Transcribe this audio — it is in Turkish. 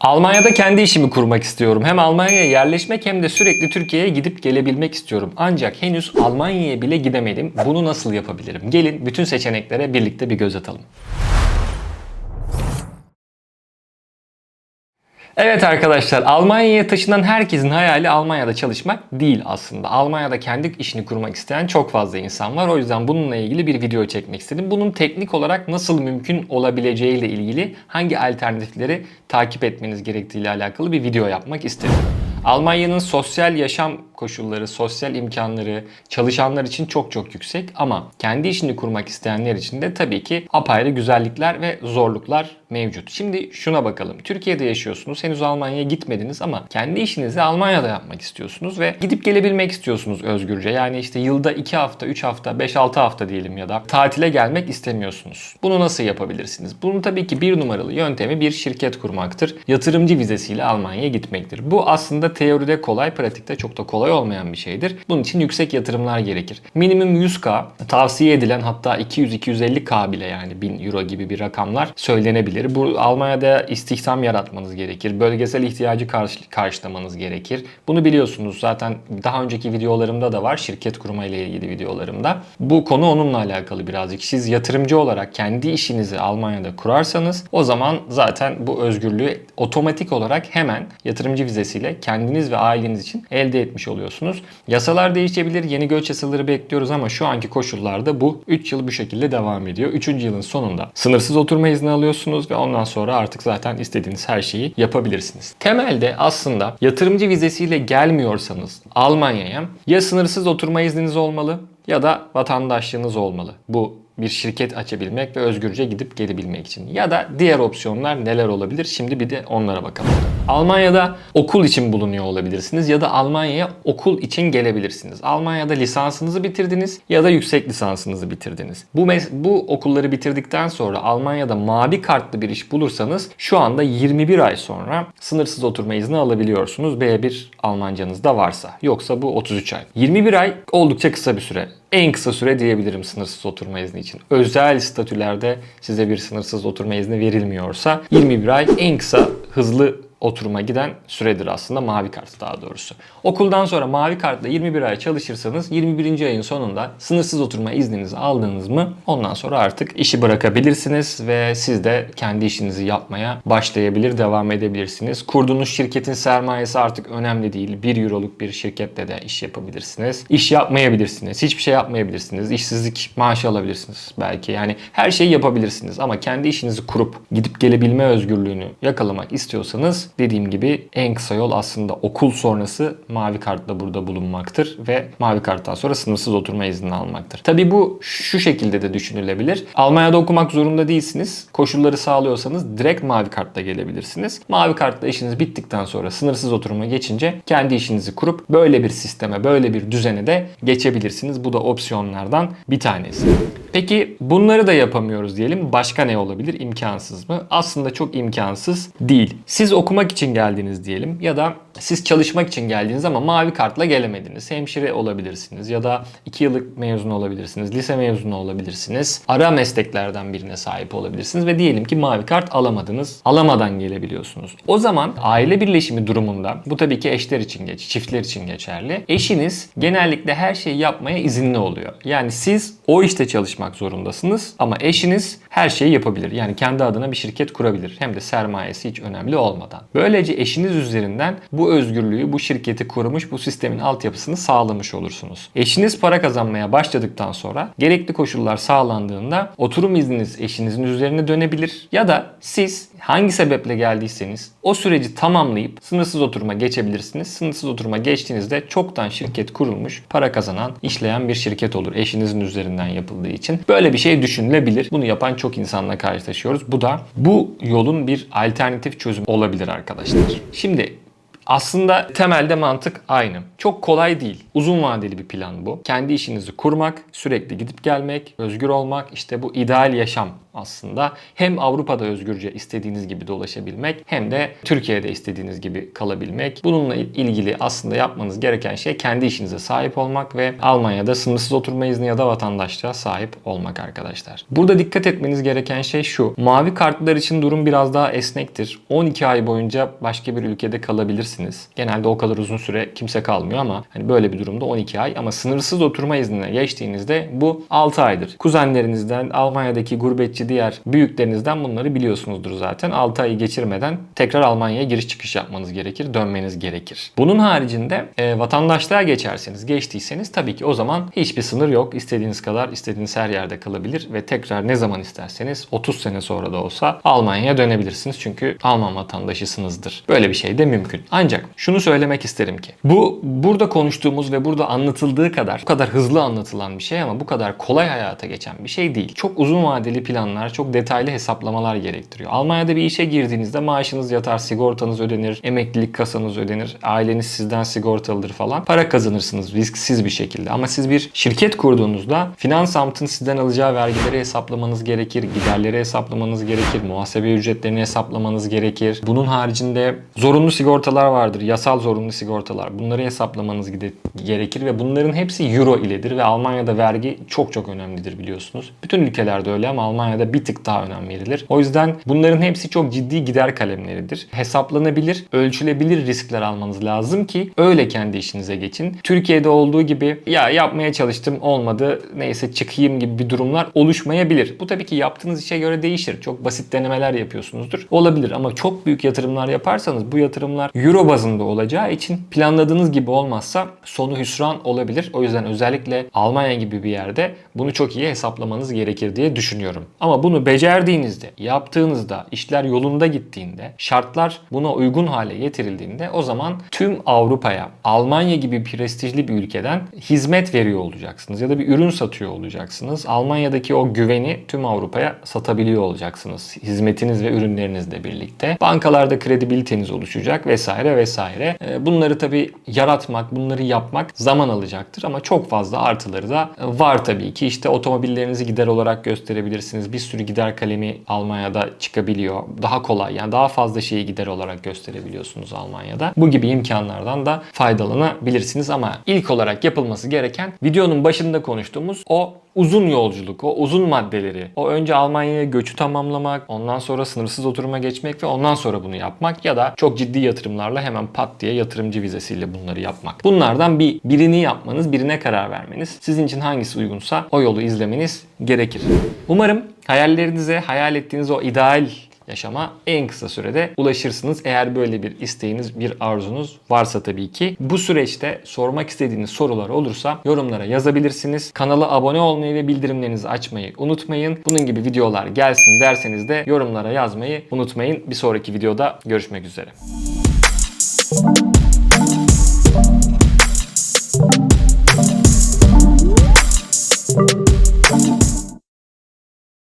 Almanya'da kendi işimi kurmak istiyorum. Hem Almanya'ya yerleşmek hem de sürekli Türkiye'ye gidip gelebilmek istiyorum. Ancak henüz Almanya'ya bile gidemedim. Bunu nasıl yapabilirim? Gelin bütün seçeneklere birlikte bir göz atalım. Evet arkadaşlar Almanya'ya taşınan herkesin hayali Almanya'da çalışmak değil aslında. Almanya'da kendi işini kurmak isteyen çok fazla insan var. O yüzden bununla ilgili bir video çekmek istedim. Bunun teknik olarak nasıl mümkün olabileceğiyle ilgili hangi alternatifleri takip etmeniz gerektiği ile alakalı bir video yapmak istedim. Almanya'nın sosyal yaşam koşulları, sosyal imkanları çalışanlar için çok çok yüksek ama kendi işini kurmak isteyenler için de tabii ki apayrı güzellikler ve zorluklar mevcut. Şimdi şuna bakalım. Türkiye'de yaşıyorsunuz. Henüz Almanya'ya gitmediniz ama kendi işinizi Almanya'da yapmak istiyorsunuz ve gidip gelebilmek istiyorsunuz özgürce. Yani işte yılda 2 hafta, 3 hafta, 5-6 hafta diyelim ya da tatile gelmek istemiyorsunuz. Bunu nasıl yapabilirsiniz? Bunun tabii ki bir numaralı yöntemi bir şirket kurmaktır. Yatırımcı vizesiyle Almanya'ya gitmektir. Bu aslında teoride kolay, pratikte çok da kolay olmayan bir şeydir. Bunun için yüksek yatırımlar gerekir. Minimum 100k, tavsiye edilen hatta 200-250k bile yani 1000 euro gibi bir rakamlar söylenebilir. Bu Almanya'da istihdam yaratmanız gerekir. Bölgesel ihtiyacı karşı, karşılamanız gerekir. Bunu biliyorsunuz zaten daha önceki videolarımda da var. Şirket kurma ile ilgili videolarımda. Bu konu onunla alakalı birazcık. Siz yatırımcı olarak kendi işinizi Almanya'da kurarsanız o zaman zaten bu özgürlüğü otomatik olarak hemen yatırımcı vizesiyle kendiniz ve aileniz için elde etmiş oluyorsunuz. Yasalar değişebilir. Yeni göç yasaları bekliyoruz ama şu anki koşullarda bu 3 yıl bu şekilde devam ediyor. 3. yılın sonunda sınırsız oturma izni alıyorsunuz ve ondan sonra artık zaten istediğiniz her şeyi yapabilirsiniz. Temelde aslında yatırımcı vizesiyle gelmiyorsanız Almanya'ya ya sınırsız oturma izniniz olmalı ya da vatandaşlığınız olmalı. Bu bir şirket açabilmek ve özgürce gidip gelebilmek için. Ya da diğer opsiyonlar neler olabilir? Şimdi bir de onlara bakalım. Almanya'da okul için bulunuyor olabilirsiniz ya da Almanya'ya okul için gelebilirsiniz. Almanya'da lisansınızı bitirdiniz ya da yüksek lisansınızı bitirdiniz. Bu bu okulları bitirdikten sonra Almanya'da mavi kartlı bir iş bulursanız şu anda 21 ay sonra sınırsız oturma izni alabiliyorsunuz B1 Almancanız da varsa. Yoksa bu 33 ay. 21 ay oldukça kısa bir süre. En kısa süre diyebilirim sınırsız oturma izni için. Özel statülerde size bir sınırsız oturma izni verilmiyorsa 21 ay en kısa hızlı oturuma giden süredir aslında mavi kart daha doğrusu. Okuldan sonra mavi kartla 21 ay çalışırsanız 21. ayın sonunda sınırsız oturma izninizi aldınız mı ondan sonra artık işi bırakabilirsiniz ve siz de kendi işinizi yapmaya başlayabilir, devam edebilirsiniz. Kurduğunuz şirketin sermayesi artık önemli değil. 1 euroluk bir şirkette de iş yapabilirsiniz. İş yapmayabilirsiniz. Hiçbir şey yapmayabilirsiniz. İşsizlik maaşı alabilirsiniz belki. Yani her şeyi yapabilirsiniz ama kendi işinizi kurup gidip gelebilme özgürlüğünü yakalamak istiyorsanız dediğim gibi en kısa yol aslında okul sonrası mavi kartla burada bulunmaktır ve mavi karttan sonra sınırsız oturma izni almaktır. Tabi bu şu şekilde de düşünülebilir. Almanya'da okumak zorunda değilsiniz. Koşulları sağlıyorsanız direkt mavi kartla gelebilirsiniz. Mavi kartla işiniz bittikten sonra sınırsız oturuma geçince kendi işinizi kurup böyle bir sisteme, böyle bir düzene de geçebilirsiniz. Bu da opsiyonlardan bir tanesi. Peki bunları da yapamıyoruz diyelim. Başka ne olabilir? İmkansız mı? Aslında çok imkansız değil. Siz okumak için geldiniz diyelim ya da siz çalışmak için geldiniz ama mavi kartla gelemediniz. Hemşire olabilirsiniz ya da 2 yıllık mezun olabilirsiniz, lise mezunu olabilirsiniz. Ara mesleklerden birine sahip olabilirsiniz ve diyelim ki mavi kart alamadınız. Alamadan gelebiliyorsunuz. O zaman aile birleşimi durumunda bu tabii ki eşler için geç, çiftler için geçerli. Eşiniz genellikle her şeyi yapmaya izinli oluyor. Yani siz o işte çalışmak zorundasınız ama eşiniz her şeyi yapabilir. Yani kendi adına bir şirket kurabilir. Hem de sermayesi hiç önemli olmadan. Böylece eşiniz üzerinden bu özgürlüğü, bu şirketi kurmuş, bu sistemin altyapısını sağlamış olursunuz. Eşiniz para kazanmaya başladıktan sonra gerekli koşullar sağlandığında oturum izniniz eşinizin üzerine dönebilir ya da siz hangi sebeple geldiyseniz o süreci tamamlayıp sınırsız oturuma geçebilirsiniz. Sınırsız oturuma geçtiğinizde çoktan şirket kurulmuş, para kazanan, işleyen bir şirket olur eşinizin üzerinden yapıldığı için. Böyle bir şey düşünülebilir. Bunu yapan çok insanla karşılaşıyoruz. Bu da bu yolun bir alternatif çözüm olabilir arkadaşlar. Şimdi Aslında temelde mantık aynı. Çok kolay değil. Uzun vadeli bir plan bu. Kendi işinizi kurmak, sürekli gidip gelmek, özgür olmak işte bu ideal yaşam aslında. Hem Avrupa'da özgürce istediğiniz gibi dolaşabilmek hem de Türkiye'de istediğiniz gibi kalabilmek. Bununla ilgili aslında yapmanız gereken şey kendi işinize sahip olmak ve Almanya'da sınırsız oturma izni ya da vatandaşlığa sahip olmak arkadaşlar. Burada dikkat etmeniz gereken şey şu. Mavi kartlar için durum biraz daha esnektir. 12 ay boyunca başka bir ülkede kalabilirsiniz. Genelde o kadar uzun süre kimse kalmıyor ama hani böyle bir durumda 12 ay ama sınırsız oturma iznine geçtiğinizde bu 6 aydır. Kuzenlerinizden, Almanya'daki gurbetçi diğer büyüklerinizden bunları biliyorsunuzdur zaten. 6 ayı geçirmeden tekrar Almanya'ya giriş çıkış yapmanız gerekir, dönmeniz gerekir. Bunun haricinde e, vatandaşlığa geçerseniz, geçtiyseniz tabii ki o zaman hiçbir sınır yok. İstediğiniz kadar, istediğiniz her yerde kalabilir ve tekrar ne zaman isterseniz 30 sene sonra da olsa Almanya'ya dönebilirsiniz. Çünkü Alman vatandaşısınızdır. Böyle bir şey de mümkün. Ancak şunu söylemek isterim ki bu burada konuştuğumuz ve burada anlatıldığı kadar bu kadar hızlı anlatılan bir şey ama bu kadar kolay hayata geçen bir şey değil. Çok uzun vadeli planlar, çok detaylı hesaplamalar gerektiriyor. Almanya'da bir işe girdiğinizde maaşınız yatar, sigortanız ödenir, emeklilik kasanız ödenir, aileniz sizden sigortalıdır falan. Para kazanırsınız risksiz bir şekilde. Ama siz bir şirket kurduğunuzda finans amtın sizden alacağı vergileri hesaplamanız gerekir, giderleri hesaplamanız gerekir, muhasebe ücretlerini hesaplamanız gerekir. Bunun haricinde zorunlu sigortalar vardır, yasal zorunlu sigortalar. Bunları hesaplamanız gerekir ve bunların hepsi euro iledir ve Almanya'da vergi çok çok önemlidir biliyorsunuz. Bütün ülkelerde öyle ama Almanya'da bir tık daha önem verilir. O yüzden bunların hepsi çok ciddi gider kalemleridir. Hesaplanabilir, ölçülebilir riskler almanız lazım ki öyle kendi işinize geçin. Türkiye'de olduğu gibi ya yapmaya çalıştım olmadı neyse çıkayım gibi bir durumlar oluşmayabilir. Bu tabii ki yaptığınız işe göre değişir. Çok basit denemeler yapıyorsunuzdur. Olabilir ama çok büyük yatırımlar yaparsanız bu yatırımlar euro bazında olacağı için planladığınız gibi olmazsa sonu hüsran olabilir. O yüzden özellikle Almanya gibi bir yerde bunu çok iyi hesaplamanız gerekir diye düşünüyorum. Ama bunu becerdiğinizde, yaptığınızda, işler yolunda gittiğinde, şartlar buna uygun hale getirildiğinde o zaman tüm Avrupa'ya Almanya gibi prestijli bir ülkeden hizmet veriyor olacaksınız ya da bir ürün satıyor olacaksınız. Almanya'daki o güveni tüm Avrupa'ya satabiliyor olacaksınız. Hizmetiniz ve ürünlerinizle birlikte. Bankalarda kredibiliteniz oluşacak vesaire vesaire. Ee, Bunları tabii yaratmak, bunları yapmak zaman alacaktır ama çok fazla artıları da var tabii ki. İşte otomobillerinizi gider olarak gösterebilirsiniz. Bir sürü gider kalemi Almanya'da çıkabiliyor. Daha kolay yani daha fazla şeyi gider olarak gösterebiliyorsunuz Almanya'da. Bu gibi imkanlardan da faydalanabilirsiniz ama ilk olarak yapılması gereken videonun başında konuştuğumuz o uzun yolculuk, o uzun maddeleri, o önce Almanya'ya göçü tamamlamak, ondan sonra sınırsız oturuma geçmek ve ondan sonra bunu yapmak ya da çok ciddi yatırımlarla hemen pat diye yatırımcı vizesiyle bunları yapmak. Bunlardan bir birini yapmanız, birine karar vermeniz, sizin için hangisi uygunsa o yolu izlemeniz gerekir. Umarım hayallerinize, hayal ettiğiniz o ideal yaşama en kısa sürede ulaşırsınız. Eğer böyle bir isteğiniz, bir arzunuz varsa tabii ki. Bu süreçte sormak istediğiniz sorular olursa yorumlara yazabilirsiniz. Kanala abone olmayı ve bildirimlerinizi açmayı unutmayın. Bunun gibi videolar gelsin derseniz de yorumlara yazmayı unutmayın. Bir sonraki videoda görüşmek üzere.